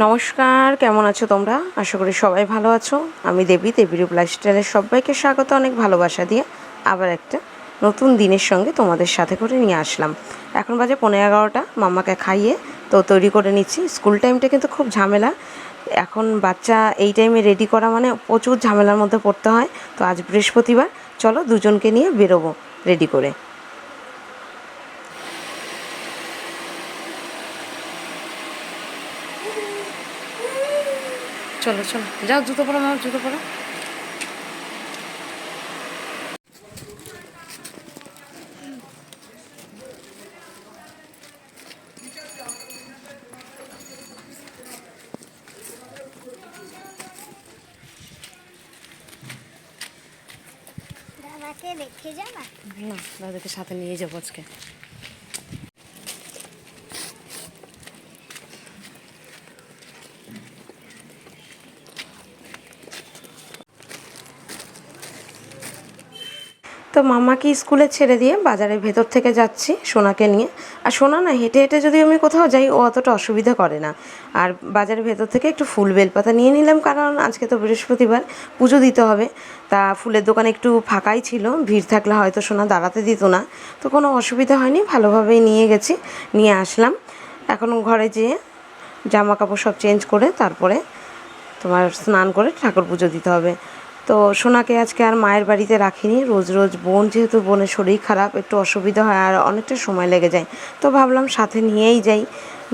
নমস্কার, কেমন আছো তোমরা? আশা করি সবাই ভালো আছো। আমি দেবী দেবী রূপ লাইফস্টাইলের সবাইকে স্বাগত, অনেক ভালোবাসা দিয়ে আবার একটা নতুন দিনের সঙ্গে তোমাদের সাথে করে নিয়ে আসলাম। এখন বাজে পনেরো এগারোটা, মাম্মাকে খাইয়ে তো তৈরি করে নিচ্ছি। স্কুল টাইমটা কিন্তু খুব ঝামেলা। এখন বাচ্চা এই টাইমে রেডি করা মানে প্রচুর ঝামেলার মধ্যে পড়তে হয়। তো আজ বৃহস্পতিবার, চলো দুজনকে নিয়ে বেরোবো রেডি করে। চলো চলো। যাও জুতো পরো মাও জুতো পরো। দাদাকে রেখে যাবা? না দাদাকে সাথে নিয়ে যাব আজকে। তো মামাকে স্কুলে ছেড়ে দিয়ে বাজারের ভেতর থেকে যাচ্ছি সোনাকে নিয়ে। আর সোনা না হেঁটে হেঁটে যদি আমি কোথাও যাই, ও অতটা অসুবিধা করে না। আর বাজারের ভেতর থেকে একটু ফুল বেলপাতা নিয়ে নিলাম, কারণ আজকে তো বৃহস্পতিবার, পুজো দিতে হবে। তা ফুলের দোকান একটু ফাঁকাই ছিল, ভিড় থাকলে হয়তো সোনা দাঁড়াতে দিত না। তো কোনো অসুবিধা হয়নি, ভালোভাবেই নিয়ে গেছি, নিয়ে আসলাম। এখন ঘরে যেয়ে জামা কাপড় সব চেঞ্জ করে তারপরে তোমার স্নান করে ঠাকুর পুজো দিতে হবে। তো সোনাকে আজকে আর মায়ের বাড়িতে রাখিনি। রোজ রোজ বোন যেহেতু বোনের শরীর খারাপ একটু অসুবিধা হয় আর অনেকটা সময় লেগে যায়। তো ভাবলাম সাথে নিয়েই যাই।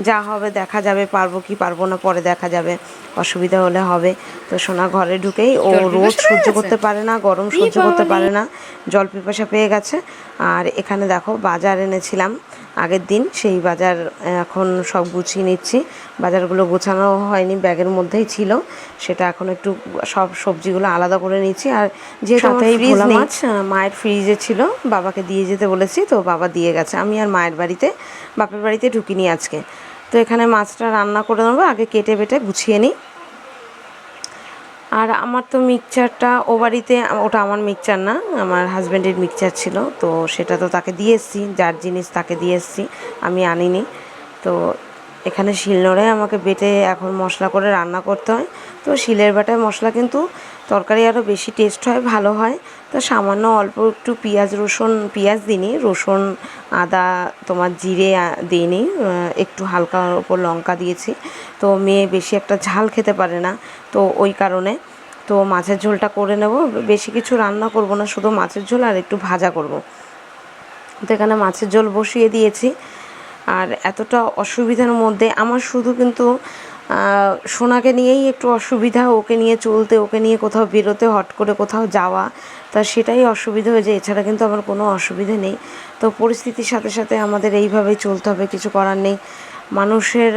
যা হবে দেখা যাবে পারব কি পারব না পরে দেখা যাবে। অসুবিধা হলে হবে। তো সোনা ঘরে ঢুকেই ও রোদ সহ্য করতে পারে না গরম সহ্য করতে পারে না। জল পিপাসা পেয়ে গেছে। আর এখানে দেখো বাজার এনেছিলাম। আগের দিন সেই বাজার এখন সব গুছিয়ে নিচ্ছি। বাজারগুলো গোছানো হয়নি ব্যাগের মধ্যেই ছিল। সেটা এখন একটু সব সবজিগুলো আলাদা করে নিচ্ছি। আর যেহেতু ফ্রিজ মাছ? মায়ের ফ্রিজে ছিল বাবাকে দিয়ে যেতে বলেছি তো বাবা দিয়ে গেছে। আমি আর মায়ের বাড়িতে বাপের বাড়িতে ঢুকিনি আজকে। তো এখানে মাছটা রান্না করে নেব আগে কেটে বেটে গুছিয়ে নিই। আর আমার তো মিক্সচারটা ও বাড়িতে, ওটা আমার মিক্সচার না, আমার হাজব্যান্ডের মিক্সচার ছিল, তো সেটা তো তাকে দিয়ে এসেছি, যার জিনিস তাকে দিয়ে এসেছি, আমি আনিনি। তো এখানে শিলনোড়ে আমাকে বেটে এখন মশলা করে রান্না করতে হয়। তো শিলের বাটায় মশলা কিন্তু তরকারি আরও বেশি টেস্ট হয়, ভালো হয়। তো সামান্য অল্প একটু পেঁয়াজ, রসুন, পেঁয়াজ দিইনি, রসুন, আদা, তোমার জিরে দিইনি একটু হালকা ওপর লঙ্কা দিয়েছি। তো মেয়ে বেশি একটা ঝাল খেতে পারে না, তো ওই কারণে। তো মাছের ঝোলটা করে নেব, বেশি কিছু রান্না করব না, শুধু মাছের ঝোল আর একটু ভাজা করব। তো এখানে মাছের ঝোল বসিয়ে দিয়েছি। আর এতটা অসুবিধার মধ্যে আমার শুধু কিন্তু সোনাকে নিয়েই একটু অসুবিধা, ওকে নিয়ে চলতে, ওকে নিয়ে কোথাও বেরোতে, হট করে কোথাও যাওয়া, তা সেটাই অসুবিধা হয়ে যায়। এছাড়া কিন্তু আমার কোনো অসুবিধা নেই। তো পরিস্থিতির সাথে সাথে আমাদের এইভাবেই চলতে হবে, কিছু করার নেই। মানুষের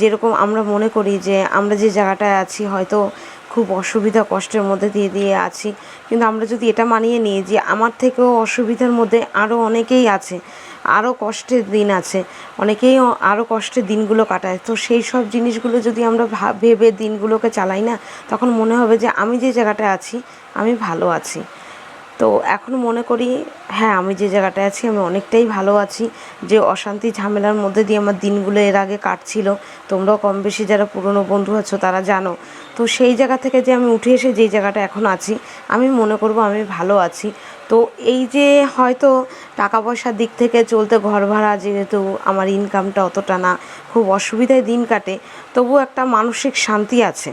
যেরকম আমরা মনে করি যে আমরা যে জায়গাটায় আছি হয়তো খুব অসুবিধা, কষ্টের মধ্যে দিয়ে দিয়ে আছি। কিন্তু আমরা যদি এটা মানিয়ে নিই যে আমার থেকেও অসুবিধার মধ্যে আরও অনেকেই আছে আরও কষ্টের দিন আছে, অনেকেই আরও কষ্টের দিনগুলো কাটায়। তো সেই সব জিনিসগুলো যদি আমরা ভেবে দিনগুলোকে চালাই না, তখন মনে হবে যে আমি যে জায়গাটায় আছি, আমি ভালো আছি। তো এখন মনে করি হ্যাঁ আমি যে জায়গাটায় আছি, আমি অনেকটাই ভালো আছি। যে অশান্তি ঝামেলার মধ্যে দিয়ে আমার দিনগুলো এর আগে কাটছিল, তোমরাও কম বেশি যারা পুরনো বন্ধু আছো তারা জানো। তো সেই জায়গা থেকে যে আমি উঠে এসে যেই জায়গাটা এখন আছি, আমি মনে করব আমি ভালো আছি। তো এই যে হয়তো টাকা পয়সার দিক থেকে চলতে ঘর ভাড়া যেহেতু আমার ইনকামটা অতটা না, খুব অসুবিধায় দিন কাটে তবু একটা মানসিক শান্তি আছে।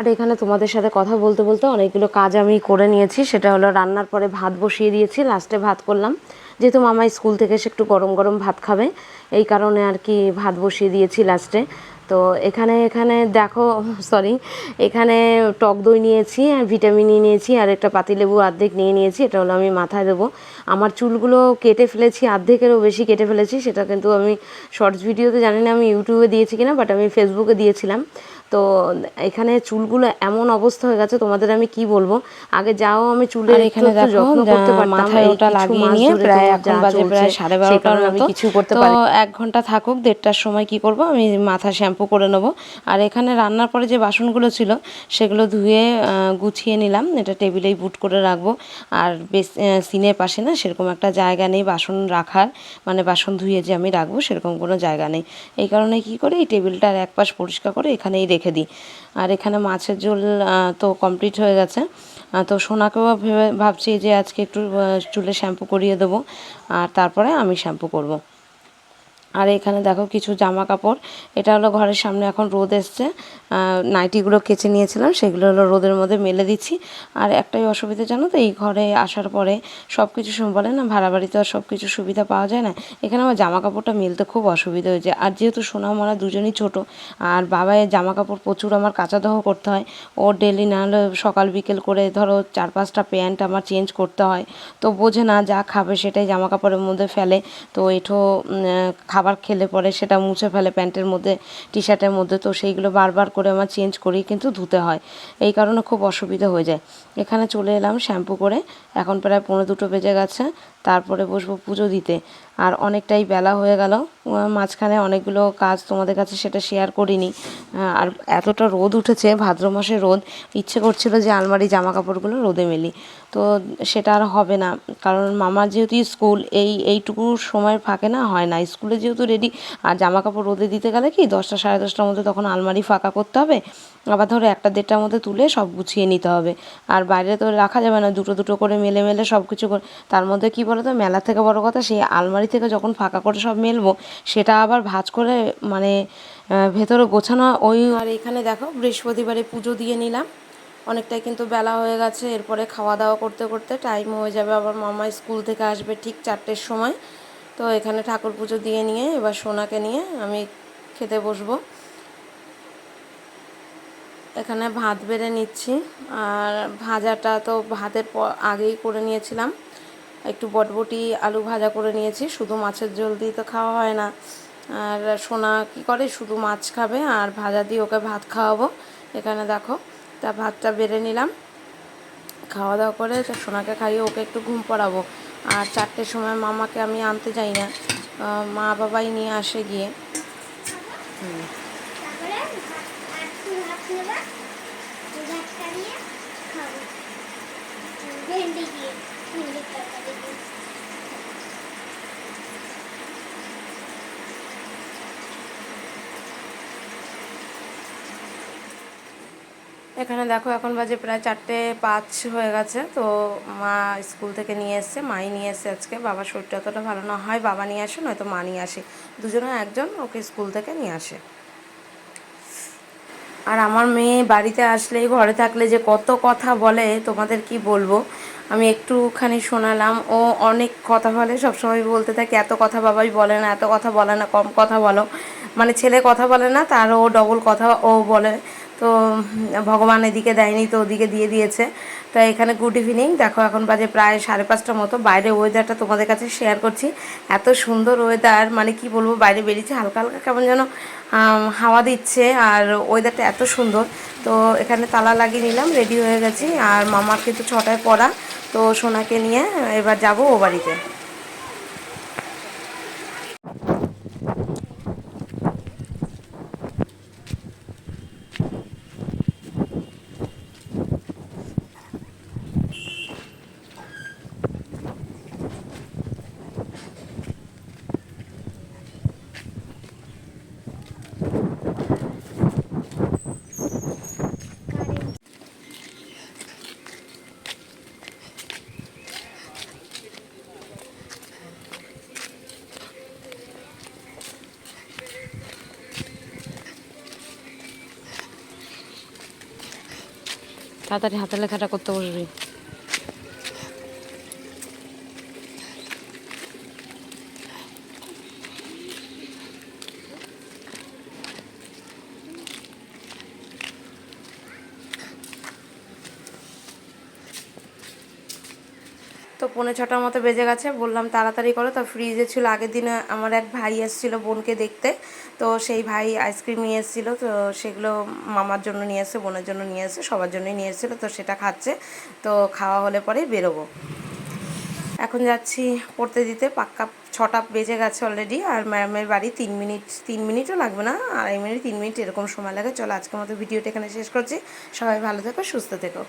আর এখানে তোমাদের সাথে কথা বলতে বলতে অনেকগুলো কাজ আমি করে নিয়েছি। সেটা হলো রান্নার পরে ভাত বসিয়ে দিয়েছি লাস্টে ভাত করলাম। যেহেতু মামা স্কুল থেকে এসে একটু গরম গরম ভাত খাবে, এই কারণে আর কি ভাত বসিয়ে দিয়েছি লাস্টে তো এখানে এখানে দেখো সরি এখানে টক দই নিয়েছি আর ভিটামিন নিয়েছি, আর একটা পাতিলেবু অর্ধেক নিয়ে নিয়েছি, এটা হলো আমি মাথায় দেবো। আমার চুলগুলো কেটে ফেলেছি, অর্ধেকেরও বেশি কেটে ফেলেছি, সেটা কিন্তু আমি শর্টস ভিডিওতে জানি না আমি ইউটিউবে দিয়েছি কিনা বাট আমি ফেসবুকে দিয়েছিলাম। তো এখানে চুলগুলো এমন অবস্থা হয়ে গেছে তোমাদের আমি কি বলব? আগে যাও আমি চুলে আর এখানে এখানে যত্ন করতে পারতাম ওটা লাগিয়ে নিয়ে প্রায় এখন বাজে প্রায় সাড়ে বারোটার মতো। কিছু করতে পারি। এক ঘণ্টা থাকুক দেড়টার সময় কি করব? আমি মাথা শ্যাম্পু করে নেব। আর এখানে রান্নার পরে যে বাসনগুলো ছিল সেগুলো ধুয়ে গুছিয়ে নিলাম। এটা টেবিলেই বুট করে রাখব। আর বেশ সিনের পাশে না সেরকম একটা জায়গা নেই বাসন রাখার। মানে বাসন ধুয়ে যে আমি রাখব সেরকম কোনো জায়গা নেই। এই কারণে কি করে এই টেবিলটার এক পাশ পরিষ্কার করে এখানেই রেখে দিই। আর এখানে মাছের ঝোল তো কমপ্লিট হয়ে গেছে। তো সোনাকেও ভেবে ভাবছি যে আজকে একটু চুলে শ্যাম্পু করিয়ে দেবো। আর তারপরে আমি শ্যাম্পু করব। আর এখানে দেখো কিছু জামা কাপড় এটা হলো ঘরের সামনে এখন রোদ এসছে। নাইটিগুলো কেচে নিয়েছিলাম সেগুলো হলো রোদের মধ্যে মেলে দিচ্ছি। আর একটাই অসুবিধা জানো তো এই ঘরে আসার পরে সব কিছু বলে না ভাড়া বাড়িতে আর সব কিছু সুবিধা পাওয়া যায় না। এখানে আমার জামা কাপড়টা মেলতে খুব অসুবিধা হয়েছে। আর যেহেতু সোনা মোনা দুজনই ছোট আর বাবায় জামা কাপড় প্রচুর আমার কাঁচা দহ করতে হয়। ও ডেলি না হলে সকাল বিকেল করে ধরো চার পাঁচটা প্যান্ট আমার চেঞ্জ করতে হয়। তো বোঝে না যা খাবে সেটাই জামা কাপড়ের মধ্যে ফেলে। তো এঠো আহ, খাবার খেলে পরে সেটা মুছে ফেলে প্যান্টের মধ্যে টি শার্টের মধ্যে। তো সেইগুলো বারবার করে আমার চেঞ্জ করেই কিন্তু ধুতে হয়। এই কারণে খুব অসুবিধা হয়ে যায়। এখানে চলে এলাম শ্যাম্পু করে। এখন প্রায় পনেরো দুটো বেজে গেছে। তারপরে বসবো পুজো দিতে। আর অনেকটাই বেলা হয়ে গেল। মাঝখানে অনেকগুলো কাজ তোমাদের কাছে সেটা শেয়ার করিনি। আর এতটা রোদ উঠেছে, ভাদ্র মাসে রোদ। ইচ্ছে করছিল যে আলমারি জামা কাপড়গুলো রোদে মেলি। তো সেটা আর হবে না। কারণ মামার যেহেতু স্কুল, এই, এইটুকু সময়ের ফাঁকে না, হয় না। স্কুলে যেহেতু রেডি আর জামা কাপড় রোদে দিতে গেলে কি, দশটা, সাড়ে দশটার মধ্যে তখন আলমারি ফাঁকা করতে হবে। আবার ধরো একটা দেড়টার মধ্যে তুলে সব গুছিয়ে নিতে হবে। আর বাইরে তো রাখা যাবে না, দুটো দুটো করে মেলে মেলে সব কিছু করে। তার মধ্যে কি বলো তো মেলা থেকে বড় কথা, সেই আলমারি থেকে যখন ফাঁকা করে সব মেলবো, সেটা আবার ভাজ করে মানে ভেতরে গোছানো, ওই আর এখানে দেখো, বৃহস্পতিবারে পুজো দিয়ে নিলাম। অনেকটাই কিন্তু বেলা হয়ে গেছে, এরপরে খাওয়া দাওয়া করতে করতে টাইম হয়ে যাবে, আবার মামা স্কুল থেকে আসবে ঠিক চারটের সময়। তো এখানে ঠাকুর পুজো দিয়ে নিয়ে, এবার সোনাকে নিয়ে আমি খেতে বসবো। এখানে ভাত বেড়ে নিচ্ছি, আর ভাজাটা তো ভাতের আগেই করে নিয়েছিলাম। একটু বটবটি আলু ভাজা করে নিয়েছি শুধু মাছের ঝোল দিয়ে তো খাওয়া হয় না আর সোনা কী করে শুধু মাছ খাবে আর ভাজা দিয়ে ওকে ভাত খাওয়াবো এখানে দেখো তা ভাতটা বেড়ে নিলাম খাওয়া দাওয়া করে সোনাকে খাইয়ে ওকে একটু ঘুম পড়াবো আর চারটের সময় মামাকে আমি আনতে যাই না মা বাবাই নিয়ে আসে গিয়ে ভেন্ডি দিয়ে এখানে দেখো এখন বাজে প্রায় চারটে পাঁচ হয়ে গেছে, তো মা স্কুল থেকে নিয়ে এসছে, মাই নিয়ে এসছে আজকে। বাবার শরীরটা অতটা ভালো না হয়, বাবা নিয়ে আসে, নয়তো মা নিয়ে আসে। দুজনে একজন ওকে স্কুল থেকে নিয়ে আসে। আর আমার মেয়ে বাড়িতে আসলেই, ঘরে থাকলে যে কত কথা বলে, তোমাদের কি বলব? আমি একটুখানি শোনালাম। ও অনেক কথা বলে, সবসময় বলতে থাকে, এত কথা বাবাই বলে না, এত কথা বলে না, কম কথা বলো। মানে ছেলে কথা বলে না তার ও ডবল কথা ও বলে। তো ভগবান এদিকে দেয়নি, তো ওদিকে দিয়ে দিয়েছে। তো এখানে গুড ইভিনিং। দেখো, এখন বাজে প্রায় সাড়ে পাঁচটার মতো। বাইরে ওয়েদারটা তোমাদের কাছে শেয়ার করছি। এত সুন্দর ওয়েদার মানে কি বলব, বাইরে বেরিয়েছে, হালকা হালকা কেমন যেন হাওয়া দিচ্ছে, আর ওয়েদারটা এত সুন্দর। তো এখানে তালা লাগিয়ে নিলাম রেডি হয়ে গেছি। আর মামার কিন্তু ছটায় পড়া। তো সোনাকে নিয়ে এবার যাব ও বাড়িতে। তাড়াতাড়ি হাতে লেখাটা করতে বসবি। তো পৌনে ছটার মতো বেজে গেছে, বললাম তাড়াতাড়ি করো। তো ফ্রিজে ছিল আগের দিনে আমার এক ভাই এসেছিল বোনকে দেখতে। তো সেই ভাই আইসক্রিম নিয়ে এসেছিল, তো সেগুলো মামার জন্য নিয়ে এসে বোনের জন্য নিয়ে এসে সবার জন্যই নিয়ে এসেছিল, তো সেটা খাচ্ছে। তো খাওয়া হলে পরেই বেরোবো। এখন যাচ্ছি পড়তে দিতে, পাক্কা ছটা বেজে গেছে অলরেডি আর ম্যামের বাড়ি তিন মিনিট, তিন মিনিটও লাগবে না, আড়াই মিনিট, তিন মিনিট এরকম সময় লাগে। চলো আজকের মতো ভিডিওটা এখানে শেষ করছি। সবাই ভালো থেকো, সুস্থ থেকো।